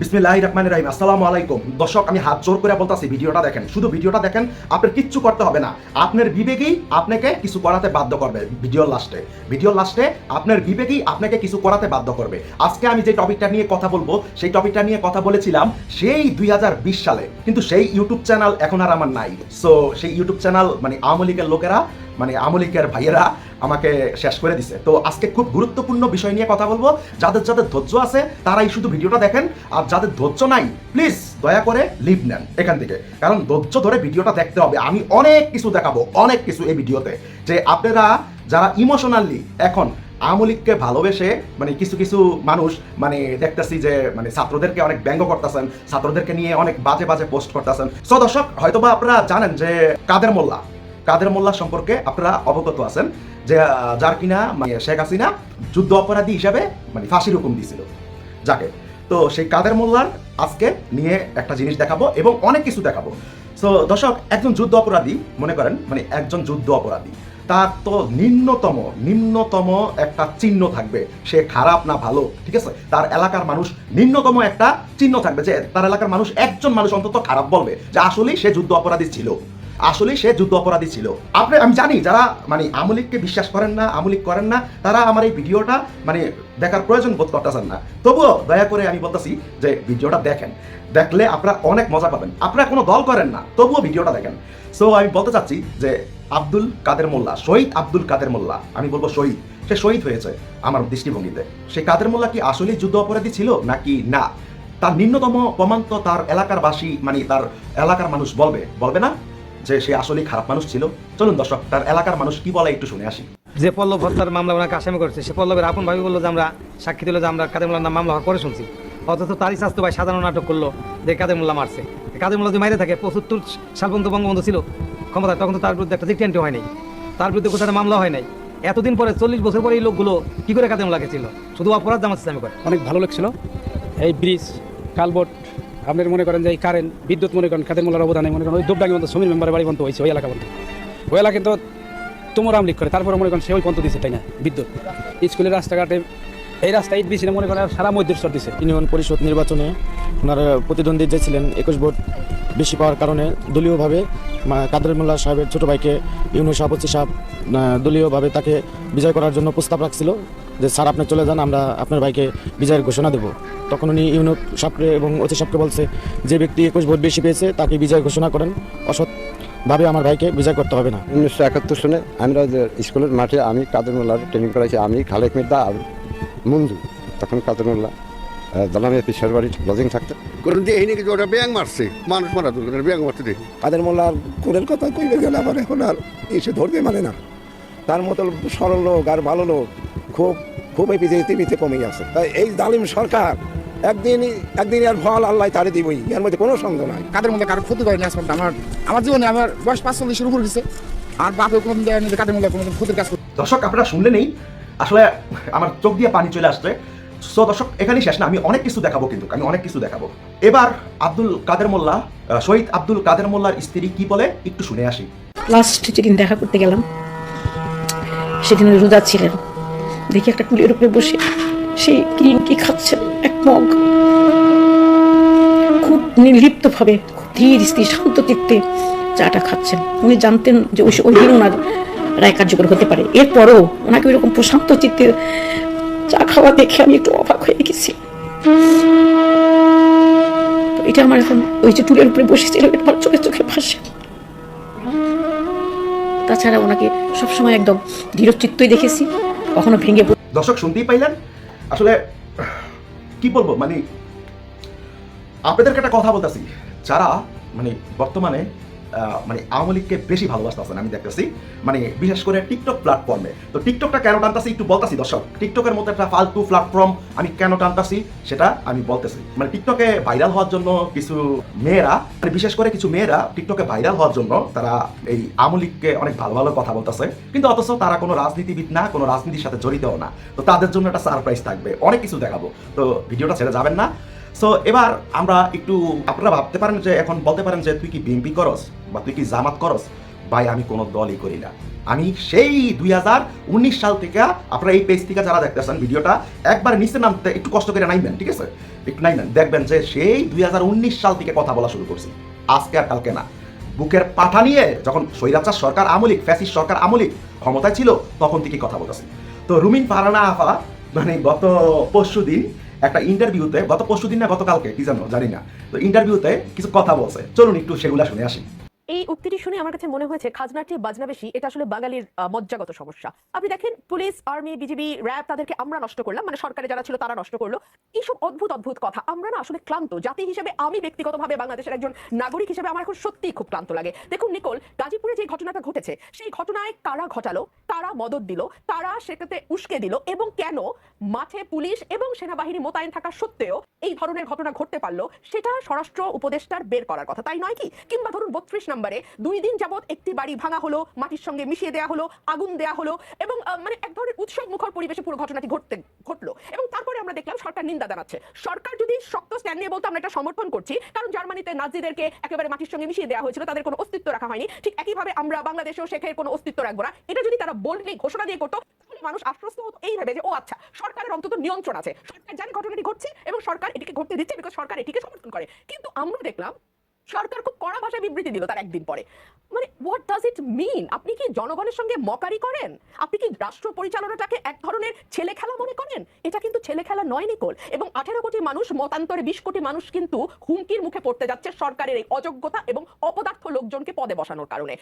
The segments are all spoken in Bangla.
বিসমিল্লাহ রহমান রাহিম, আসসালামু আলাইকুম। দর্শক, আমি হাত জোর করে বলতাছি, ভিডিওটা দেখেন। শুধু ভিডিওটা দেখেন, আপনার কিচ্ছু করতে হবে না। আপনার বিবেকেই আপনাকে কিছু করাতে বাধ্য করবে ভিডিওর লাস্টে। ভিডিওর লাস্টে আপনার বিবেকেই আপনাকে কিছু করাতে বাধ্য করবে। আজকে আমি যে টপিকটা নিয়ে কথা বলব, সেই টপিকটা নিয়ে কথা বলেছিলাম সেই দুই হাজার বিশ সালে। কিন্তু সেই ইউটিউব চ্যানেল এখন আর আমার নাই। সো সেই ইউটিউব চ্যানেল মানে আওয়ামী লীগের লোকেরা মানে আওয়ামী লীগের ভাইয়েরা আমাকে শেষ করে দিছে। তো আজকে খুব গুরুত্বপূর্ণ বিষয় নিয়ে কথা বলব। যাদের যাদের ধৈর্য আছে, তারাই শুধু ভিডিওটা দেখেন। আর যাদের ধৈর্য নাই প্লিজ দয়া করে লিভ নেন এখান থেকে। কারণ ধৈর্য ধরে ভিডিওটা দেখতে হবে। আমি অনেক কিছু দেখাবো, অনেক কিছু এই ভিডিওতে। যে আপনারা যারা ইমোশনালি এখন আওয়ামী লীগকে ভালোবেসে মানে কিছু কিছু মানুষ মানে দেখতেছি যে মানে ছাত্রদেরকে অনেক ব্যঙ্গ করতেছেন, ছাত্রদেরকে নিয়ে অনেক বাজে বাজে পোস্ট করতেছেন। সো দর্শক, হয়তোবা আপনারা জানেন যে কাদের মোল্লা। কাদের মোল্লা সম্পর্কে আপনারা অবগত আছেন যে যার কিনা মানে শেখ হাসিনা যুদ্ধ অপরাধী হিসাবে মানে ফাঁসির হুকুম দিয়েছিল যাকে। তো সেই কাদের মোল্লার আজকে নিয়ে একটা জিনিস দেখাবো এবং অনেক কিছু দেখাবো। সো দর্শক, একজন যুদ্ধ অপরাধী, মনে করেন মানে একজন যুদ্ধ অপরাধী, তার তো নিম্নতম নিম্নতম একটা চিহ্ন থাকবে। সে খারাপ না ভালো, ঠিক আছে? তার এলাকার মানুষ নিম্নতম একটা চিহ্ন থাকবে যে, তার এলাকার মানুষ একজন মানুষ অন্তত খারাপ বলবে যে, আসলেই সে যুদ্ধ অপরাধী ছিল। আসলে সে যুদ্ধ অপরাধী ছিল। আপনি, আমি জানি যারা মানে আমলিককে বিশ্বাস করেন না, আমলিক করেন না, তারা আমার এই ভিডিওটা মানে দেখার প্রয়োজন বোধ করতেছেন না। তবুও দয়া করে আমি বলতেছি যে ভিডিওটা দেখেন। দেখলে আপনারা অনেক মজা পাবেন। আপনারা কোনো দল করেন না, তবুও ভিডিওটা দেখেন। সো আমি বলতে চাচ্ছি যে আব্দুল কাদের মোল্লা, শহীদ আব্দুল কাদের মোল্লা, আমি বলব শহীদ, সে শহীদ হয়েছে আমার দৃষ্টিভঙ্গিতে। সেই কাদের মোল্লা কি আসলেই যুদ্ধ অপরাধী ছিল নাকি না? তার নিম্নতম প্রমাণ তো তার এলাকার বাসী মানে তার এলাকার মানুষ বলবে বলবে না? যে সে আসলেই খারাপ মানুষ ছিল। চলুন দর্শক তার এলাকার মানুষ কি বলে একটু শুনে আসি। যে পল্লব হত্যার মামলা ওনাকে আসামি করেছে সে পল্লবের আপন ভাবি বলল যে আমরা সাক্ষী দিল যে আমরা কাদের মোল্লার নাম মামলা করে শুনছি। অথচ তারই স্বাস্থ্য ভাই সাধারণ নাটক করল যে কাদের মোল্লা মারছে। কাদের মোল্লা যদি মাইরে থাকে পঁচাত্তর সাল পর্যন্ত বঙ্গবন্ধু ছিল। ক্ষমতা তখন তো তার বিরুদ্ধে একটা জিটেন্টি হয় নাই। তার বিরুদ্ধে কোথাও একটা মামলা হয় নাই। এতদিন পরে চল্লিশ বছর পরে এই লোকগুলো কি করে কাদের মোল্লাকে ছিল শুধু অপরাধ জামাত ইসলামী করে। অনেক ভালো লাগছিল। এই ব্রিজ কালবোর্ড আপনার মনে করেন যে এই কারেন্ট বিদ্যুৎ মনে করেন কাদের মোলার অবদানে মনে করেন, ওই দুবডাঙ্গি মতো সমীর মেম্বারের বাড়ি পর্যন্ত হয়েছে, ওই এলাকা পর্যন্ত ওই এলাকা কিন্তু তোমার আমলিক করে তারপরে মনে করেন সে ওই দিচ্ছে তাই না? বিদ্যুৎ। স্কুলের রাস্তাঘাটে এই রাস্তা ইট বিছিয়ে মনে করেন সারা মধ্যস্থর দিচ্ছে ইউনিয়ন পরিষদ নির্বাচনে ওনার প্রতিদ্বন্দ্বী যে ছিলেন একুশ ভোট বেশি পাওয়ার কারণে দলীয়ভাবে কাদের মোল্লা সাহেবের ছোট ভাইকে ইউনিয়ন সভাপতি সাহেব দলীয়ভাবে তাকে বিজয় করার জন্য প্রস্তাব রাখছিল। যে স্যার আপনি চলে যান আমরা আপনার ভাইকে বিজয়ের ঘোষণা দেব। তখন উনি ইউনিয়ন সাহেবকে এবং অতি সাহেবকে বলছে যে ব্যক্তি একুশ ভোট বেশি পেয়েছে তাকে বিজয় ঘোষণা করেন। অসৎভাবে আমার ভাইকে বিজয় করতে হবে না। উনিশশো একাত্তর সনে আমরা যে স্কুলের মাঠে আমি কাদের মোল্লার ট্রেনিং করাইছি আমি খালেক মির্দা আর মঞ্জু। তখন কাদের মোল্লা দালামিয়া পিসার বাড়ি লজিং থাকতো। কারণ যে এই নাকি ওটা ব্যাং মারছে। মানুষ মারা দরকার ব্যাং মারতে দেখি কাদের মোল্লার কোরের কথা কইবে গেলে আবার এখন আর এসে ধরবে মানে না। তার মতো সরল লোক আর ভালো লোক খুব খুব এই পৃথিবী- পৃথিবীতে কমে গেছে তাই এই জালিম সরকার একদিন একদিন আর ফল আল্লাহ তারে দিবই এর মধ্যে কোনো সন্দেহ নাই। কাদের মধ্যে কারও ক্ষতি করেনি আজ আমার আমার জীবনে আমার বয়স পাঁচচল্লিশের উপর গেছে আর বাপে কোনোদিন দেয়নি কাদের মধ্যে কোনোদিন ক্ষতির কাজ দর্শক আপনারা শুনলেনই আসলে আমার চোখ দিয়ে পানি চলে আসছে। সো দর্শক এখানেই শেষ না। আমি অনেক কিছু দেখাবো কিন্তু আমি অনেক কিছু দেখাবো। এবার আব্দুল কাদের মোল্লা শহীদ আব্দুল কাদের মোল্লার স্ত্রী কি বলে? একটু শুনে আসি। লাস্ট যেদিন দেখা করতে গেলাম। সেদিন রোজা ছিলেন। দেখি একটা টুলের উপরে বসে সেই গ্রিন কি খাচ্ছেন এক মগ। খুব নির্লিপ্ত ভাবে খুব ধীর স্থির, শান্ত চিত্তে চাটা খাচ্ছেন। উনি জানতেন যে ওই ওই দিন ওনার রায় কার্যকর হতে পারে। এরপরও ওনাকে ওইরকম প্রশান্ত চিত্তে চা খাওয়া দেখে আমি একটু অবাক হয়ে গেছি। এটা আমার এখন ওই যে টুলের উপরে বসেছিল আমার চোখে চোখে ভাসে। তাছাড়া ওনাকে সবসময় একদম দৃঢ়চিত্তই দেখেছি, কখনো ভেঙে দর্শক শুনতেই পাইলেন। আসলে, কি বলব মানে আপনাদেরকে একটা কথা বলতেছি। যারা মানে বর্তমানে মানে আওয়ামী লীগকে বেশি ভালোবাসতেছেন আমি দেখতেছি। মানে বিশেষ করে টিকটক প্ল্যাটফর্মে তো টিকটকটা কেন টানতাছি? একটু বলতাছি, দর্শক। টিকটকের মতো একটা ফালতু প্ল্যাটফর্ম আমি কেন টানতাছি, সেটা আমি বলতেছি। মানে টিকটকে ভাইরাল হওয়ার জন্য কিছু মেয়েরা মানে বিশেষ করে কিছু মেয়েরা টিকটকে ভাইরাল হওয়ার জন্য তারা এই আওয়ামী লীগকে অনেক ভালো ভালো কথা বলতেছে। কিন্তু অথচ তারা কোনো রাজনীতিবিদ না, কোনো রাজনীতির সাথে জড়িতও না। তো তাদের জন্য একটা সারপ্রাইজ থাকবে। অনেক কিছু দেখাবো। তো ভিডিওটা ছেড়ে যাবেন না। সো এবার আমরা একটু, আপনারা ভাবতে পারেন যে, এখন বলতে পারেন যে, তুই কি বিএনপি করস বা তুই কি জামাত করস? ভাই, আমি কোনো দলই করি না। আমি সেই দুই হাজার উনিশ সাল থেকে আপনারা এই পেজ থেকে যারা দেখতেছেন ভিডিওটা, একবার নিচে নামতে একটু কষ্ট করে নাইবেন, ঠিক আছে? একটু নাইবেন। দেখবেন যে, সেই দুই হাজার উনিশ সাল থেকে কথা বলা শুরু করছি। আজকে আর কালকে না। বুকের পাঠা নিয়ে যখন স্বৈরাচার সরকার আমলিক, ফ্যাসিস্ট সরকার আমলিক ক্ষমতায় ছিল, তখন থেকে কথা বলতেছি। তো রুমিন ফারানা আফা মানে গত পরশু দিন একটা ইন্টারভিউতে গত পরশু দিন না গতকালকে, কি জানো? জানি না। তো ইন্টারভিউতে কিছু কথা বলছে। চলুন একটু সেগুলা শুনে আসি। এই উক্তিটি শুনে আমার কাছে মনে হয়েছে খাজনার চেয়ে বাজনা বেশি, এটা আসলে বাঙালির মজ্জাগত সমস্যা। আপনি দেখেন, পুলিশ, আর্মি, বিজিবি, র্যাব তাদেরকে আমরা নষ্ট করলাম মানে সরকারে যারা ছিল তারা নষ্ট করল। এইসব অদ্ভুত অদ্ভুত কথা। আমরা না আসলে ক্লান্ত। জাতি হিসেবে আমি ব্যক্তিগতভাবে বাংলাদেশের একজন নাগরিক হিসেবে আমার এখন সত্যিই খুব ক্লান্ত লাগে। দেখুন, নিকোল, গাজীপুরে যে ঘটনাটা ঘটেছে, সেই ঘটনায় কারা ঘটালো, কারা মদত দিল তারা সেটাতে উস্কে দিল, এবং কেন মাঠে পুলিশ এবং সেনাবাহিনী মোতায়েন থাকা সত্ত্বেও এই ধরনের ঘটনা ঘটতে পারল, সেটা স্বরাষ্ট্র উপদেষ্টার বের করার কথা। তাই নয় কি? কিংবা ধরুন বত্রিশ নম্বরে দুই দিন যাবত একটি বাড়ি ভাঙা হলো, মাটির সঙ্গে মিশিয়ে দেওয়া হলো, আগুন দেওয়া হলো এবং মানে এক ধরনের উৎসব মুখর পরিবেশে পুরো ঘটনাটি ঘটতে, ঘটলো। এবং তারপরে আমরা দেখলাম সরকার নিন্দা জানাচ্ছে। সরকার যদি শক্ত স্ট্যান্ড নিয়ে বলতো, আমরা এটা সমর্থন করছি, কারণ জার্মানিতে নাজিদেরকে একেবারে মাটির সঙ্গে মিশিয়ে দেওয়া হয়েছিল, তাদের কোনো অস্তিত্ব রাখা হয়নি। ঠিক একইভাবে আমরা বাংলাদেশেও শেখের কোনো অস্তিত্ব রাখব না। এটা যদি তারা বললেই ঘোষণা দিয়ে করতো মানুষ আশ্বস্ত হতো এই ভেবে যে, ও আচ্ছা সরকারের অন্তত নিয়ন্ত্রণ আছে। সরকার জানে ঘটনাটি ঘটছে এবং সরকার এটিকে ঘটতে দিচ্ছে বিকজ সরকার এটিকে সমর্থন করে। কিন্তু আমরা দেখলাম সরকার খুব কড়া ভাষায় বিবৃতি দিল তার একদিন পরে। মানে হোয়াট ডাজ ইট মিন আপনি কি জনগণের সঙ্গে মকারি করেন? আপনি কি রাষ্ট্র পরিচালনাটাকে এক ধরনের ছেলে খেলা মনে করেন? এটা কিন্তু ছেলে খেলা নয়, নিকোল। এবং আঠেরো কোটি মানুষ, মতান্তরে বিশ কোটি মানুষ কিন্তু হুমকির মুখে পড়তে যাচ্ছে সরকারের এই অযোগ্যতা এবং অপদার্থ লোকজনকে পদে বসানোর কারণে।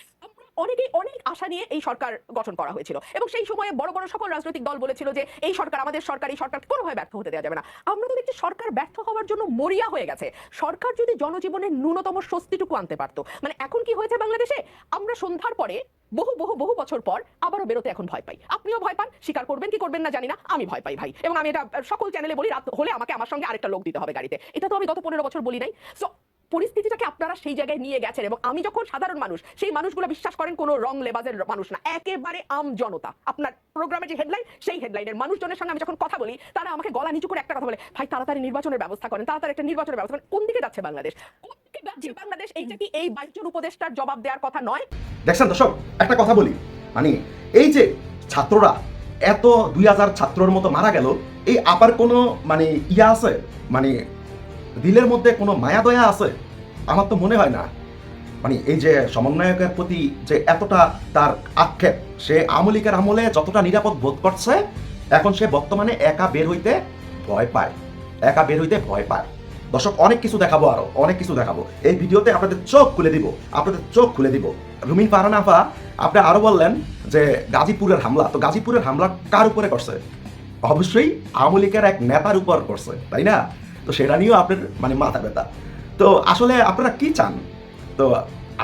অনেকেই অনেক আশা নিয়ে এই সরকার গঠন করা হয়েছিল। এবং সেই সময়ে বড় বড় সকল রাজনৈতিক দল বলেছিল যে, এই সরকার, আমাদের সরকার, এই সরকার কোনোভাবে ব্যর্থ হতে দেওয়া যাবে না। আমরা তো দেখছি সরকার ব্যর্থ হওয়ার জন্য মরিয়া হয়ে গেছে। সরকার যদি জনজীবনের ন্যূনতম স্বস্তিটুকু আনতে পারতো মানে এখন কি হয়েছে বাংলাদেশে? আমরা সন্ধ্যার পরে, বহু বহু বহু বছর পর আবারও বেরোতে এখন ভয় পাই। আপনিও ভয় পান? স্বীকার করবেন কি করবেন না জানি না। আমি ভয় পাই ভাই। এবং আমি এটা সকল চ্যানেলে বলি, রাত হলে আমাকে আমার সঙ্গে আরেকটা লোক দিতে হবে গাড়িতে। এটা তো আমি গত পনেরো বছর বলি নাই। সো পরিস্থিতিটাকে আপনারা সেই জায়গায় নিয়ে গেছেন এবং আমি যখন সাধারণ মানুষ সেই মানুষগুলো বিশ্বাস করেন কোনো রং লেবাজের মানুষ না। একেবারে আম জনতা। আপনার প্রোগ্রামের যে হেডলাইন সেই হেডলাইনের মানুষজনের সঙ্গে আমি যখন কথা বলি তারা আমাকে গলা নিচু করে একটা কথা বলে ভাই তাড়াতাড়ি নির্বাচনের ব্যবস্থা করেন তাড়াতাড়ি একটা নির্বাচনের ব্যবস্থা করেন। কোন দিকে যাচ্ছে বাংলাদেশ? কোন বাংলাদেশ? এইটা কি এই বাইশজন উপদেষ্টার জবাব দেওয়ার কথা নয়? দেখছেন দর্শক একটা কথা বলি। মানে এই যে ছাত্ররা এত দুই হাজার ছাত্রর মতো মারা গেল এই আবার কোনো মানে ইয়া আছে? মানে দিলের মধ্যে কোনো মায়া দয়া আছে? আমার তো মনে হয় না। মানে এই যে সমন্বয়কের প্রতি যে এতটা তার আক্ষেপ, সে আমলিকের আমলে যতটা নিরাপদ বোধ করছে, এখন সে বর্তমানে একা বের হইতে ভয় পায়। একা বের হইতে ভয় পায়। দর্শক, অনেক কিছু দেখাবো আরও, অনেক কিছু দেখাবো। এই ভিডিওতে আপনাদের চোখ খুলে দিব, আপনাদের চোখ খুলে দিব। রুমিন ফারানাফা আপনি আরও বললেন যে গাজীপুরের হামলা। তো গাজীপুরের হামলা কার উপরে করছে? অবশ্যই আওয়ামী লীগের এক নেতার উপর করছে, তাই না? তো সেটা নিয়েও আপনার মানে মাথা ব্যথা। তো আসলে আপনারা কি চান? তো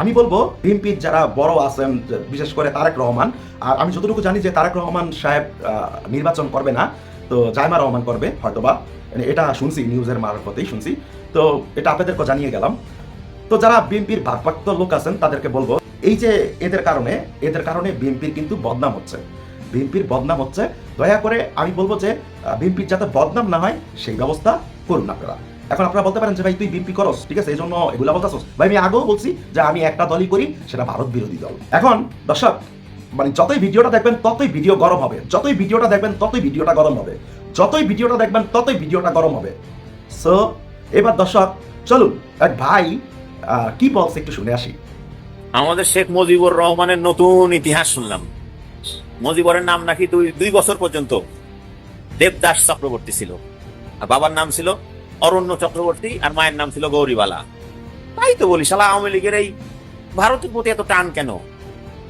আমি বলব বিএনপির যারা বড় আছেন বিশেষ করে তারেক রহমান, আর আমি যতটুকু জানি যে তারেক রহমান সাহেব নির্বাচন করবে না, তো জায়মা রহমান করবে হয়তোবা। মানে এটা শুনছি, নিউজের মারফতেই শুনছি। তো এটা আপনাদেরকে জানিয়ে গেলাম। তো যারা বিএনপির ভারপ্রাপ্ত লোক আছেন, তাদেরকে বলব, এই যে এদের কারণে এদের কারণে বিএনপির কিন্তু বদনাম হচ্ছে। বিএনপির বদনাম হচ্ছে। দয়া করে আমি বলব যে বিএনপির যাতে বদনাম না হয়, সেই ব্যবস্থা করুন আপনারা। এখন আপনারা বলতে পারেন যে, ভাই, তুই বিএনপি করস, ঠিক আছে? এই জন্য এগুলা বলতেছস। ভাই, আমি আগেও বলছি যে, আমি একটা দলই করি, সেটা ভারত বিরোধী দল। এখন, দর্শক মানে যতই ভিডিওটা দেখবেন, ততই ভিডিও গরম হবে। যতই ভিডিওটা দেখবেন, ততই ভিডিওটা গরম হবে। যতই ভিডিওটা দেখবেন, ততই ভিডিওটা গরম হবে। সো এবার দর্শক, চলুন, এক ভাই কি বলছে একটু শুনে আসি। আমাদের শেখ মুজিবুর রহমানের নতুন ইতিহাস শুনলাম। মুজিবরের নাম নাকি দুই দুই বছর পর্যন্ত দেবদাস চক্রবর্তী ছিল। আর বাবার নাম ছিল অরণ্য চক্রবর্তী আর মায়ের নাম ছিল গৌরীবালা। তাই তো বলি, শালা আওয়ামী লীগের এই ভারতের প্রতি এত টান কেন?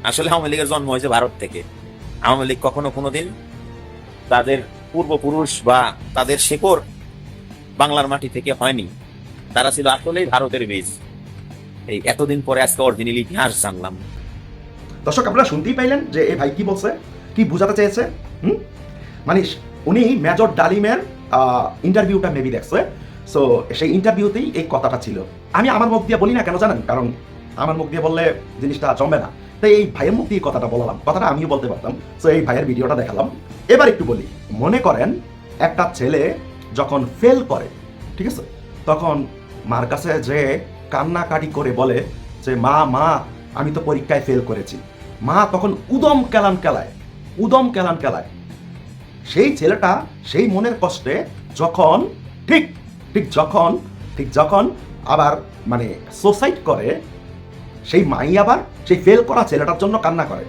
আসলে আওয়ামী লীগের জন্ম হয়েছে ভারত থেকে। আওয়ামী লীগ কখনো কোনোদিন তাদের পূর্বপুরুষ বা তাদের শেকড় বাংলার মাটি থেকে হয়নি। তারা ছিল আসলেই ভারতের বীজ। এই এতদিন পরে আজকে অরিজিনাল ইতিহাস জানলাম। দর্শক, আপনারা শুনতেই পাইলেন যে এই ভাই কি বলছে, কি বোঝাতে চেয়েছে, হুম? মানে উনি মেজর ডালিমের ইন্টারভিউটা মেবি দেখছে সো সেই ইন্টারভিউতেই এই কথাটা ছিল। আমি আমার মুখ দিয়ে বলি না কেন জানেন? কারণ আমার মুখ দিয়ে বললে জিনিসটা জমবে না। তাই এই ভাইয়ের মুখ দিয়ে কথাটা বললাম। কথাটা আমিও বলতে পারতাম। সো এই ভাইয়ের ভিডিওটা দেখালাম। এবার একটু বলি। মনে করেন, একটা ছেলে যখন ফেল করে, ঠিক আছে? তখন মার কাছে যে কান্নাকাটি করে বলে যে, মা মা, আমি তো পরীক্ষায় ফেল করেছি। মা তখন উদম কেলান কেলায়, উদম কেলান কেলায়। সেই ছেলেটা সেই মনের কষ্টে যখন, ঠিক ঠিক যখন ঠিক যখন আবার মানে সোসাইড করে, সেই মাই আবার সেই ফেল করা ছেলেটার জন্য কান্না করে।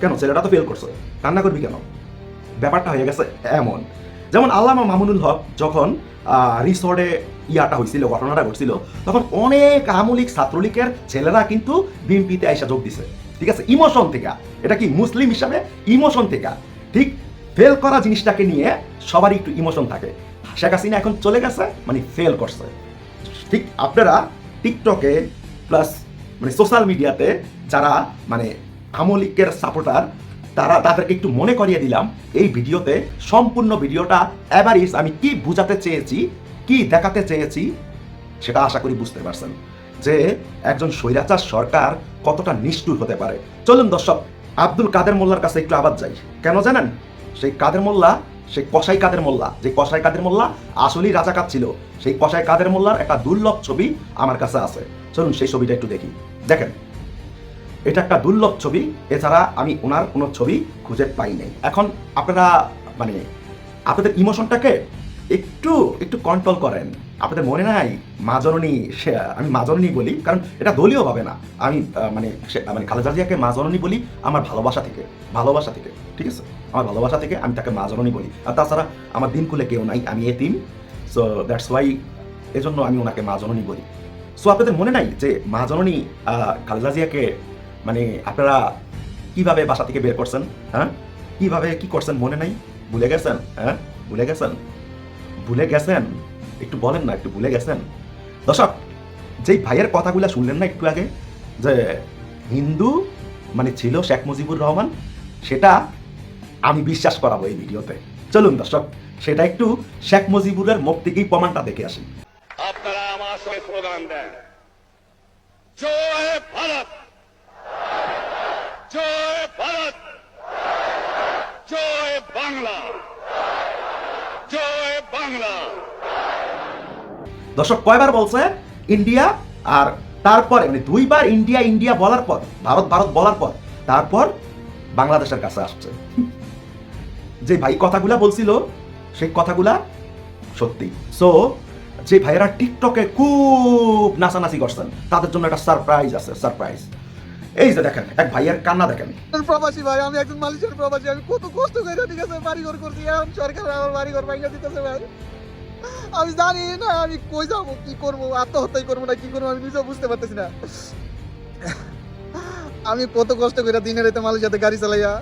কেন? ছেলেটা তো ফেল করছে। কান্না করবি কেন? ব্যাপারটা হয়ে গেছে এমন। যেমন আল্লামা মামুনুল হক যখন রিসর্টে ইয়াটা হয়েছিল ঘটনাটা ঘটছিল, তখন অনেক আমলিক ছাত্রলীগের ছেলেরা কিন্তু বিএনপিতে আইসা যোগ দিছে। ঠিক আছে? ইমোশন থেকে। এটা কি মুসলিম হিসাবে? ইমোশন থেকে। ঠিক ফেল করা জিনিসটাকে নিয়ে সবারই একটু ইমোশন থাকে। শেখ হাসিনা এখন চলে গেছে মানে ফেল করছে। ঠিক আপনারা টিকটকে প্লাস মানে সোশ্যাল মিডিয়াতে যারা মানে আমলিকের সাপোর্টার তারা তাদেরকে একটু মনে করিয়ে দিলাম, এই ভিডিওতে সম্পূর্ণ ভিডিওটা অ্যাভারিজ আমি কি বুঝাতে চেয়েছি, কি দেখাতে চেয়েছি, সেটা আশা করি বুঝতে পারছেন। যে একজন স্বৈরাচার সরকার কতটা নিষ্ঠুর হতে পারে। চলুন দর্শক, আব্দুল কাদের মোল্লার কাছে একটু আবার যাই। কেন জানেন? সেই কাদের মোল্লা, সেই কসাই কাদের মোল্লা, যে কসাই কাদের মোল্লা আসলেই রাজাকার ছিল, সেই কসাই কাদের মোল্লার একটা দুর্লভ ছবি আমার কাছে আছে। চলুন সেই ছবিটা একটু দেখি। দেখেন, এটা একটা দুর্লভ ছবি, এছাড়া আমি ওনার কোনো ছবি খুঁজে পাই নাই। এখন আপনারা মানে আপনাদের ইমোশনটাকে একটু একটু কন্ট্রোল করেন। আপনাদের মনে নাই, মা জননী, সে, আমি মা জননী বলি, কারণ এটা দলীয় হবে না। আমি মানে মানে খালেদা জিয়াকে মা জননী বলি আমার ভালোবাসা থেকে ভালোবাসা থেকে, ঠিক আছে? আমার ভালোবাসা থেকে আমি তাকে মা জননী বলি। আর তাছাড়া আমার দিন খুলে কেউ নাই, আমি এতিম। সো দ্যাটস ওয়াই এজন্য আমি ওনাকে মা জননী বলি। সো আপনাদের মনে নাই যে মা জননী খালেদা জিয়াকে মানে আপনারা কীভাবে বাসা থেকে বের করছেন হ্যাঁ? কীভাবে কি করছেন মনে নাই? ভুলে গেছেন হ্যাঁ? ভুলে গেছেন? ভুলে গেছেন? একটু বলেন না, একটু ভুলে গেছেন? দর্শক, যেই ভাইয়ের কথাগুলো শুনলেন না একটু আগে, যে হিন্দু মানে ছিল শেখ মুজিবুর রহমান, সেটা আমি বিশ্বাস করাবো এই ভিডিওতে। চলুন দর্শক সেটা একটু শেখ মুজিবুরের মুখ থেকেই প্রমাণটা দেখে আসি। আপনারা আমার সঙ্গে স্লোগান দেন। জয় ভারত! জয় ভারত! জয় বাংলা! জয় বাংলা! দর্শক কয়বার বলছে? ইন্ডিয়া আর তারপরে মানে দুইবার ইন্ডিয়া ইন্ডিয়া বলার পর ভারত ভারত বলার পর তারপর বাংলাদেশের কাছে আসছে। যে ভাই কথাগুলা বলছিল সেই কথাগুলা সত্যি। সো যে ভাইয়েরা টিকটকে খুব নাচানাচি করছেন, তাদের জন্য একটা সারপ্রাইজ আছে সারপ্রাইজ এই যে দেখেন, এক ভাইয়ের কান্না দেখেন। প্রবাসী ভাই, আমি একজন মালয়েশিয়ার প্রবাসী, আমি কত কষ্ট করে ঠিক আছে বাড়ি ঘর করছি, এখন সরকার আমার বাড়ি ঘর ভাঙিয়ে দিতেছে ভাই। আমি জানি না, আমি কই যাব, কি করব, আত্মহত্যাই করব না, কি করব, আমি নিজেও বুঝতে পারতেছি না। আমি কত কষ্ট করে দিনে রাতে মালয়েশিয়াতে গাড়ি চালাইয়া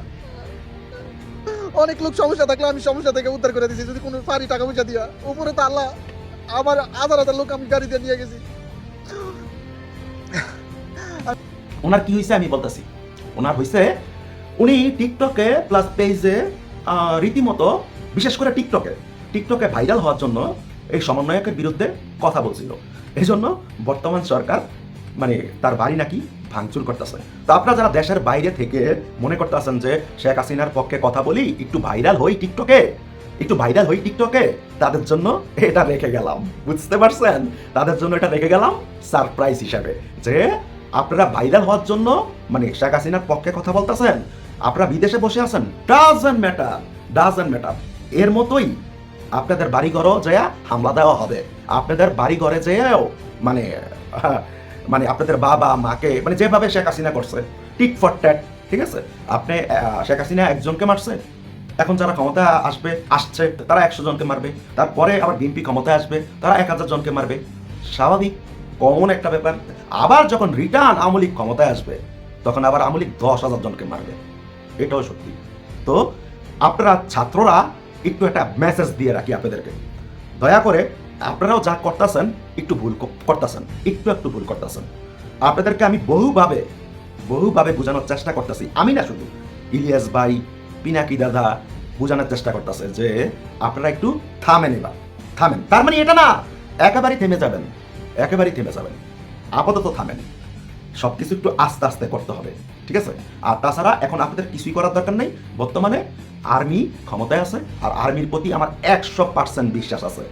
অনেক লোক সমস্যা থাকলে আমি সমস্যা থেকে উদ্ধার করে দিয়েছি যদি কোনো পারি টাকা পয়সা দিয়া, উপরে তো আল্লাহ, আমার হাজার হাজার লোক আমি গাড়ি দিয়ে নিয়ে গেছি। ওনার কি হয়েছে আমি বলতেছি। ওনার হয়েছে উনি টিকটকে প্লাস পেজে রীতিমতো, বিশেষ করে টিকটকে টিকটকে ভাইরাল হওয়ার জন্য এই সমন্বয়কের বিরুদ্ধে কথা বলছিল। এই জন্য বর্তমান সরকার মানে তার বাড়ি নাকি ভাঙচুর করতেছে। তো আপনারা যারা দেশের বাইরে থেকে মনে করতেছেন যে শেখ হাসিনার পক্ষে কথা বলি, একটু ভাইরাল হই টিকটকে, একটু ভাইরাল হই টিকটকে, তাদের জন্য এটা রেখে গেলাম। বুঝতে পারছেন? তাদের জন্য এটা রেখে গেলাম সারপ্রাইজ হিসাবে। যে আপনারা ভাইরাল হওয়ার জন্য মানে শেখ হাসিনার পক্ষে কথা বলতেছেন, আপনারা বিদেশে বসে আছেন ডাজেন্ট ম্যাটার ডাজেন্ট ম্যাটার এর মতোই আপনাদের বাড়ি ঘরও যেয়া হামলা দেওয়া হবে। আপনাদের বাড়ি ঘরে যেয়েও মানে মানে আপনাদের বাবা, মাকে মানে যেভাবে শেখ হাসিনা করছে টিক ফর ট্যাট ঠিক আছে? আপনি শেখ হাসিনা একজনকে মারছে, এখন যারা ক্ষমতা আসবে, আসছে, তারা একশো জনকে মারবে, তারপরে আবার বিএনপি ক্ষমতায় আসবে, তারা এক হাজার জনকে মারবে। স্বাভাবিক কমন একটা ব্যাপার। আবার যখন রিটার্ন আমলিক ক্ষমতায় আসবে, তখন আবার আমলিক দশ হাজার জনকে মারবে। এটাও সত্যি। তো, আপনারা ছাত্ররা একটু একটা মেসেজ দিয়ে রাখি আপনাদেরকে। দয়া করে আপনারাও যা করতেছেন, একটু ভুল করতেছেন, একটু একটু ভুল করতেছেন। আপনাদেরকে আমি বহুভাবে বহুভাবে বোঝানোর চেষ্টা করতেছি। আমি না শুধু, ইলিয়াস ভাই, পিনাকি দাদা বোঝানোর চেষ্টা করতেছে যে আপনারা একটু থামেন এবার, থামেন। তার মানে এটা না, একেবারেই থেমে যাবেন, একেবারেই থেমে যাবেন। আপাতত থামেন। সব কিছু একটু আস্তে আস্তে করতে হবে, ঠিক আছে? আর তাছাড়া এখন আপনাদের কিছুই করার দরকার নেই। বর্তমানে আর্মি ক্ষমতায় আছে, আর আর্মির প্রতি আমার একশো পার্সেন্ট বিশ্বাস আছে।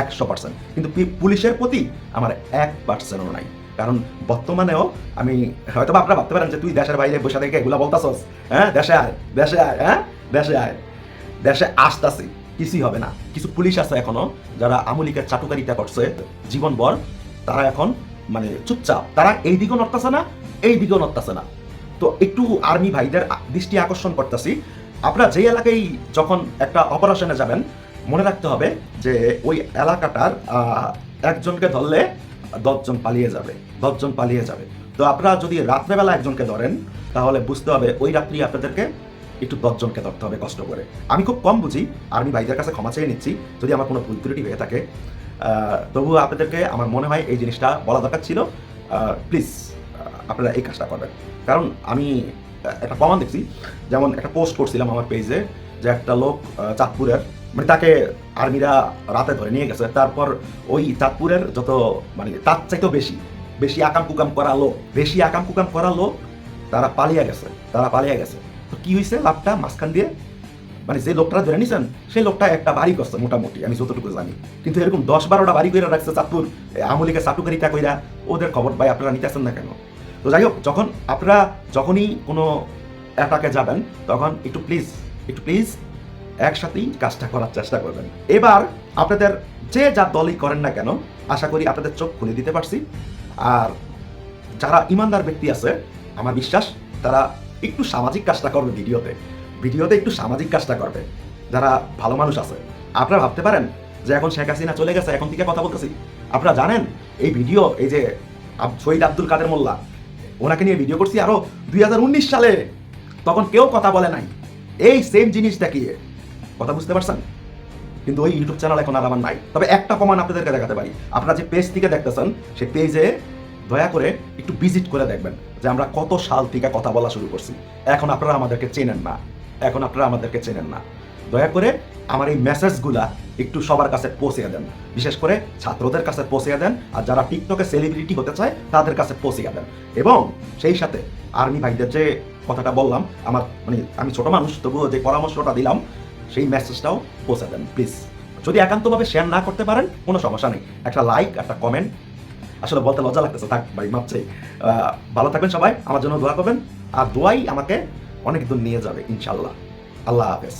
একশো পার্সেন্ট কিন্তু পুলিশের প্রতি আমার এক পার্সেন্টও নাই। কারণ বর্তমানেও আমি হয়তো আপনারা ভাবতে পারেন যে তুই দেশের বাইরে বসে থেকে এগুলা বলতাছস। হ্যাঁ দেশে আয় দেশে আয় হ্যাঁ দেশে আয়। দেশে আসতাছি, কিছুই হবে না। কিছু পুলিশ আছে এখনও যারা আমলিকের চাটুকারিতা করছে। জীবনভর তারা এখন মানে চুপচাপ। তারা এই দিকেও নড়তাছে না, এই দিকেও নড়তাছে না। তো একটু আর্মি ভাইদের দৃষ্টি আকর্ষণ করতেছি। আপনারা যে এলাকায় যখন একটা অপারেশনে যাবেন মনে রাখতে হবে যে ওই এলাকাটার একজনকে ধরলে দশজন পালিয়ে যাবে, দশজন পালিয়ে যাবে। তো আপনারা যদি রাত্রেবেলা একজনকে ধরেন, তাহলে বুঝতে হবে ওই রাত্রি আপনাদেরকে একটু দশজনকে ধরতে হবে কষ্ট করে। আমি খুব কম বুঝি আর্মি ভাইদের কাছে ক্ষমা চেয়ে নিচ্ছি, যদি আমার কোনো ভুল ত্রুটি হয়ে থাকে। তবুও আপনাদেরকে আমার মনে হয় এই জিনিসটা বলা দরকার ছিল। প্লিজ আপনারা এই কাজটা করবেন। কারণ আমি একটা প্রমাণ দেখছি। যেমন একটা পোস্ট করছিলাম আমার পেজে যে একটা লোক চাঁদপুরের মানে তাকে আর্মিরা রাতে ধরে নিয়ে গেছে। তারপর ওই চাঁদপুরের যত মানে তার চাইতেও বেশি বেশি আকাম কুকাম করা লোক, বেশি আকাম কুকাম করা লোক তারা পালিয়ে গেছে, তারা পালিয়ে গেছে। তো কি হয়েছে লাভটা মাঝখান দিয়ে মানে যে লোকটা ধরে নিছেন, সেই লোকটা একটা বাড়ি করছে মোটামুটি, আমি যতটুকু জানি। কিন্তু এরকম দশ বারোটা বাড়ি করে রাখছে চাঁদপুর আমলিকে চাটুকারিতা কইরা, ওদের খবর ভাই আপনারা নিতেছেন না কেন? তো যাই হোক, যখন আপনারা যখনই কোনো অ্যাটাকে যাবেন, তখন একটু প্লিজ একটু প্লিজ একসাথেই কাজটা করার চেষ্টা করবেন। এবার আপনাদের যে যা দলই করেন না কেন, আশা করি আপনাদের চোখ খুলে দিতে পারছি। আর যারা ইমানদার ব্যক্তি আছে, আমার বিশ্বাস, তারা একটু সামাজিক কাজটা করবে ভিডিওতে। ভিডিওতে একটু সামাজিক কাজটা করবে। যারা ভালো মানুষ আছে, আপনারা ভাবতে পারেন যে এখন শেখ হাসিনা চলে গেছে, এখন থেকে কথা বলতেছি। আপনারা জানেন, এই ভিডিও, এই যে শহীদ আব্দুল কাদের মোল্লা, ওনাকে নিয়ে ভিডিও করছি আরও দুই সালে। তখন কেউ কথা বলে নাই। এই সেম জিনিস দেখিয়ে কথা বুঝতে পারছেন? কিন্তু ওই ইউটিউব চ্যানেল এখন আর আমার নাই। তবে একটা প্রমাণ আপনাদেরকে দেখাতে পারি। আপনারা যে পেজ থেকে দেখতেছেন, সেই পেজে দয়া করে একটু ভিজিট করে দেখবেন যে আমরা কত সাল থেকে কথা বলা শুরু করছি। এখন আপনারা আমাদেরকে চেনেন না। এখন আপনারা আমাদেরকে চেনেন না। দয়া করে আমার এই মেসেজগুলা একটু সবার কাছে পৌঁছে দেন। বিশেষ করে ছাত্রদের কাছে পৌঁছে দেন আর যারা টিকটকে সেলিব্রিটি হতে চায়, তাদের কাছে পৌঁছে দেন। এবং সেই সাথে আর্মি ভাইদের যে কথাটা বললাম, আমার মানে আমি ছোট মানুষ, তবুও যে পরামর্শটা দিলাম সেই মেসেজটাও পৌঁছে দেন প্লিজ যদি একান্তভাবে শেয়ার না করতে পারেন, কোনো সমস্যা নেই। একটা লাইক একটা কমেন্ট আসলে বলতে লজ্জা লাগতেছে, থাক ভাই মাপছে। ভালো থাকবেন সবাই, আমার জন্য দোয়া করবেন। আর দোয়াই আমাকে অনেক দূর নিয়ে যাবে ইনশাল্লাহ আল্লাহ হাফেজ।